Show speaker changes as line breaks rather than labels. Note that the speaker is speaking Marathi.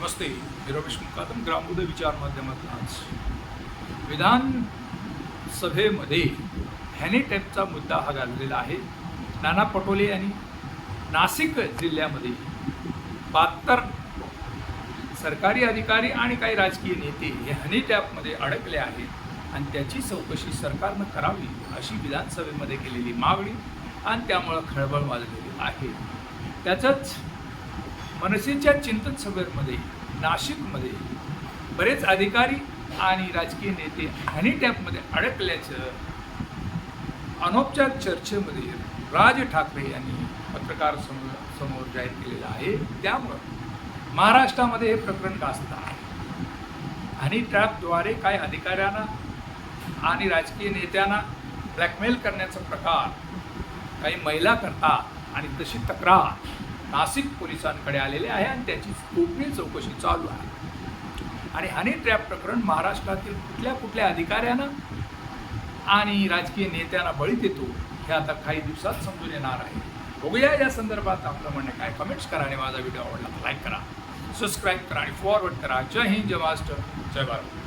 नमस्ते मी रमेश मुकादम ग्रामोदय विचार माध्यमातून आज विधान सभेमध्ये हॅनिटॅपचा मुद्दा हा गाजलेला आहे. नाना पटोले यांनी नाशिक जिल्ह्यामध्ये बहात्तर सरकारी अधिकारी आणि काही राजकीय नेते हे हनीटॅपमध्ये अडकले आहेत आणि त्याची चौकशी सरकारनं करावी अशी विधानसभेमध्ये केलेली मागणी आणि त्यामुळं खळबळ वाजलेली आहे. त्याचंच मनसेच्या चिंतन सभेमध्ये नाशिकमध्ये बरेच अधिकारी आणि राजकीय नेते हनीटॅपमध्ये अडकल्याचं अनौपचारिक चर्चेमध्ये राज ठाकरे यांनी पत्रकार समोर समोर जाहीर केलेलं आहे. त्यामुळं महाराष्ट्रामध्ये हे प्रकरण गाजत आहे. हनी ट्रॅपद्वारे काही अधिकाऱ्यांना आणि राजकीय नेत्यांना ब्लॅकमेल करण्याचा प्रकार काही महिला करतात आणि तशी तक्रार नाशिक पोलिसांकडे आलेले आहे आणि त्याची गोपनीय चौकशी चालू आहे. आणि हनी ट्रॅप प्रकरण महाराष्ट्रातील कुठल्या कुठल्या अधिकाऱ्यांना आणि राजकीय नेत्यांना बळी देतो हे आता काही दिवसात समजून येणार आहे. बघूया या संदर्भात आपलं म्हणणं काय? कमेंट्स करा आणि माझा व्हिडिओ आवडला लाईक करा. सबस्क्राईब करा आणि फॉरवर्ड करा. जय हिंद जय मास्टर जय भारत.